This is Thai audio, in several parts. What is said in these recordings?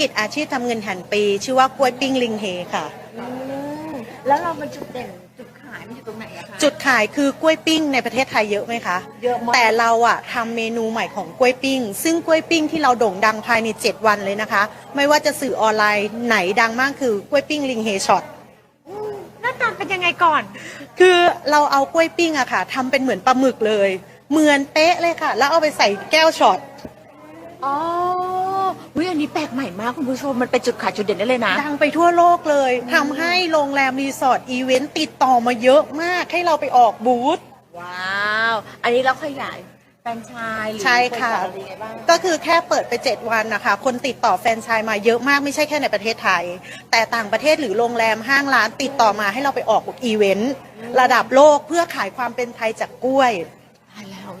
กิจอาชีพทำเงินหันปี ชื่อว่ากล้วยปิ้งลิงเฮค่ะ อืมแล้วเรามันจุดเด่นจุดขายมันอยู่ตรงไหนอะคะจุดขายคือกล้วยปิ้งในประเทศไทยเยอะไหมคะ เยอะมากแต่เราอะทำเมนูใหม่ของกล้วยปิ้ง ซึ่งกล้วยปิ้งที่เราโด่งดังภายใน 7 วันเลยนะคะ ไม่ว่าจะสื่อออนไลน์ไหนดังมากคือกล้วยปิ้งลิงเฮช็อต อืมหน้าตาเป็นยังไงก่อน คือเราเอากล้วยปิ้งอะค่ะทำเป็นเหมือนปลาหมึกเลย เหมือนเป๊ะเลยค่ะ แล้วเอาไปใส่แก้วช็อต อ๋อวิอั นนี้แปลกใหม่มากคุณผู้ชม มันเป็นจุดขายจุดเด่นได้เลยนะ ดังไปทั่วโลกเลยทำให้โรงแรมรีสอร์ทอีเวนต์ติดต่อมาเยอะมากให้เราไปออกบูธ ว้าว อันนี้เราขยายแฟรนไชส์หรือใช่ค่ะ เปิดอะไรยังไงบ้างก็คือแค่เปิดไป 7 วันนะคะ คนติดต่อแฟรนไชายมาเยอะมากไม่ใช่แค่ในประเทศไทย แต่ต่างประเทศหรือโรงแรมห้างร้านติดต่อมาให้เราไปออกอีเวนต์ระดับโลกเพื่อขายความเป็นไทยจากกล้วย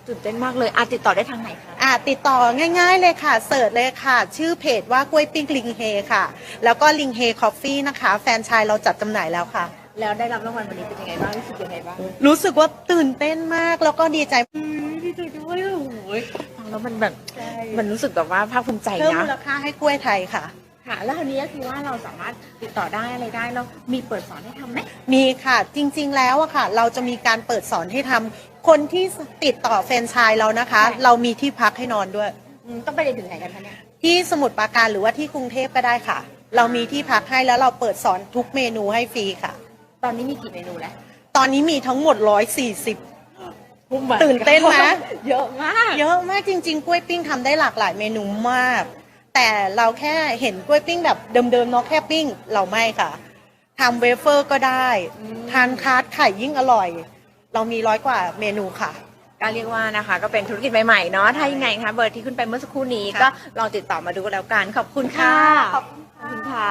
ตายแล้วตื่นเต้นมากเลยอาติดต่อได้ทางไหนคะ อ่าติดต่อง่าย ๆ เลยค่ะเสิร์ชเลยค่ะ ชื่อเพจว่ากล้วยปิ้งลิงเฮค่ะ แล้วก็ลิงเฮคอฟฟี่นะคะ แฟรนไชายเราจัดจำหน่ายแล้วค่ะ แล้วได้รับรางวัลวันนี้เป็นยังไงบ้างรู้สึกยังไงบ้างรู้สึกว่าตื่นเต้นมากแล้วก็ดีใจดีใจด้วยโอ้โหฟังแล้วมันแบบมันรู้สึกแบบว่าภาคภูมิใจเพิ่มนะ มูลค่าให้กล้วยไทยค่ะ ค่ะ แล้วทีนี้ก็คือว่าเราสามารถติดต่อได้อะไรได้แล้วมีเปิดสอนให้ทำไหม มีค่ะจริงๆแล้วอะค่ะ เราจะมีการเปิดสอนให้ทำ คนที่ติดต่อแฟรนไชายเรานะคะ เรามีที่พักให้นอนด้วย อืมต้องไปเรียนถึงไหนกันคะเนี่ย ที่สมุทรปราการหรือว่าที่กรุงเทพก็ได้ค่ะ เรามีที่พักให้แล้วเราเปิดสอนทุกเมนูให้ฟรีค่ะ ตอนนี้มีกี่เมนูแล้วตอนนี้มีทั้งหมด 140 ตื่นเต้นไหม เยอะมาก เยอะมากจริงๆกล้วยปิ้งทำได้หลากหลายเมนูมาก แต่เราแค่เห็นกล้วยปิ้งแบบเดิมๆเนาะแค่ปิ้ง เราไม่ค่ะทำเวเฟอร์ก็ได้อืมทานคาร์ดไข่ยิ่งอร่อย เรามีร้อยกว่าเมนูค่ะ ก็เรียกว่านะคะก็เป็นธุรกิจใหม่ๆเนาะถ้ายังไงคะเบอร์ที่ขึ้นไปเมื่อสักครู่นี้ก็ลองติดต่อมาดูแล้วกันขอบคุณค่ะขอบคุณค่ะ